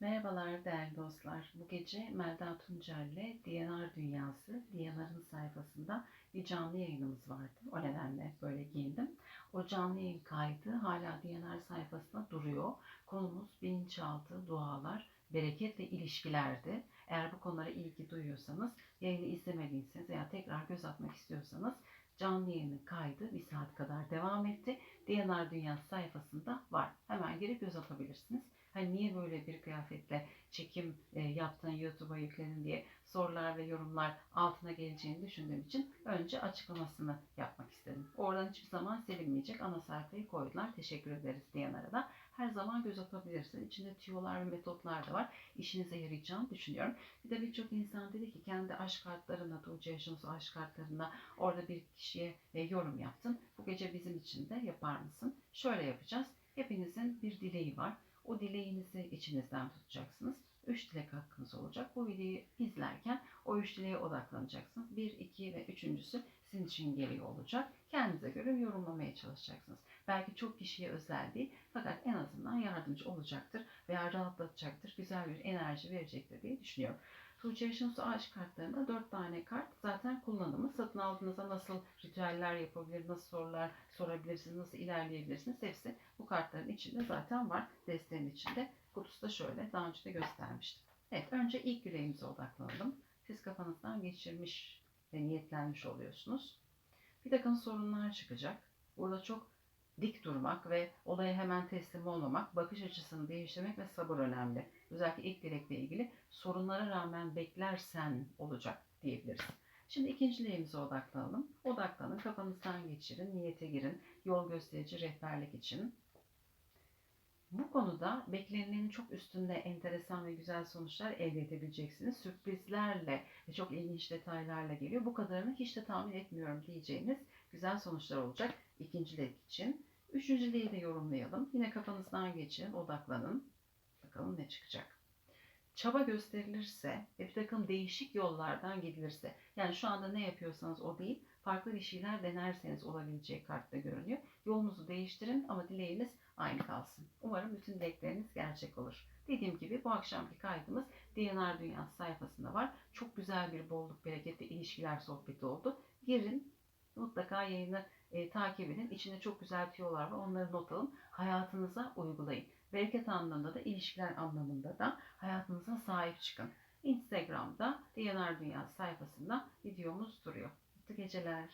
Merhabalar değerli dostlar. Bu gece Melda Tuncel ile DNR Dünyası, DNR'ın sayfasında bir canlı yayınımız vardı. O nedenle böyle giyindim. O canlı yayın kaydı hala DNR sayfasında duruyor. Konumuz bilinçaltı, dualar, bereketle ilişkilerdi. Eğer bu konulara ilgi duyuyorsanız, yayını izlemediyseniz veya tekrar göz atmak istiyorsanız canlı yayının kaydı bir saat kadar devam etti. DNR Dünyası sayfasında var. Hemen girip göz atabilirsiniz. Hani niye böyle bir kıyafetle çekim e, yaptın YouTube'a yükledin diye sorular ve yorumlar altına geleceğini düşündüğüm için önce açıklamasını yapmak istedim. Oradan hiçbir zaman silinmeyecek. Ana sayfayı koydular. Teşekkür ederiz diyenlere de. Her zaman göz atabilirsiniz. İçinde tüyolar ve metotlar da var. İşinize yarayacağını düşünüyorum. Bir de birçok insan dedi ki kendi aşk kartlarına, Tuğçe Yaşınız aşk kartlarına orada bir kişiye e, yorum yaptın. Bu gece bizim için de yapar mısın? Şöyle yapacağız. Hepinizin bir dileği var. O dileğinizi içinizden tutacaksınız. Üç dilek hakkınız olacak. Bu videoyu izlerken o üç dileğe odaklanacaksınız. Bir, iki ve üçüncüsü sizin için geliyor olacak. Kendinize göre yorumlamaya çalışacaksınız. Belki çok kişiye özel değil fakat en azından yardımcı olacaktır veya rahatlatacaktır, güzel bir enerji verecektir diye düşünüyorum. Tuğçe Yaşınus Aşk kartlarında 4 tane kart zaten kullanımı. Satın aldığınızda nasıl ritüeller yapabilir, nasıl sorular sorabilirsiniz, nasıl ilerleyebilirsiniz hepsi bu kartların içinde zaten var. Desteğin içinde. Kutusu da şöyle. Daha önce de göstermiştim. Evet önce ilk yüreğimize odaklanalım. Siz kafanızdan geçirmiş ve niyetlenmiş oluyorsunuz. Bir takım sorunlar çıkacak. Burada çok dik durmak ve olaya hemen teslim olmamak, bakış açısını değiştirmek ve sabır önemli. Özellikle ilk dilekle ilgili sorunlara rağmen beklersen olacak diyebiliriz. Şimdi ikinci dileğimize odaklanalım. Odaklanın, kafanızdan geçirin, niyete girin. Yol gösterici rehberlik için. Bu konuda beklenenin çok üstünde enteresan ve güzel sonuçlar elde edebileceksiniz. Sürprizlerle ve çok ilginç detaylarla geliyor. Bu kadarını hiç de tahmin etmiyorum diyeceğiniz güzel sonuçlar olacak ikinci dilek için. Üçüncü dileği de yorumlayalım. Yine kafanızdan geçirin, odaklanın. Bakalım ne çıkacak. Çaba gösterilirse ve bir takım değişik yollardan gidilirse, yani şu anda ne yapıyorsanız o değil, farklı bir şeyler denerseniz olabileceği kartta görünüyor. Yolunuzu değiştirin ama dileğiniz aynı kalsın. Umarım bütün dilekleriniz gerçek olur. Dediğim gibi bu akşamki kaydımız DNR Dünyası sayfasında var. Çok güzel bir bolluk, bereketli ilişkiler sohbeti oldu. Girin, mutlaka yayını e, takip edin. İçinde çok güzel tüyolar var. Onları not alın. Hayatınıza uygulayın. Bereket anlamında da, ilişkiler anlamında da hayatınıza sahip çıkın. Instagram'da DNR Dünyası sayfasında videomuz duruyor. Mutlu geceler.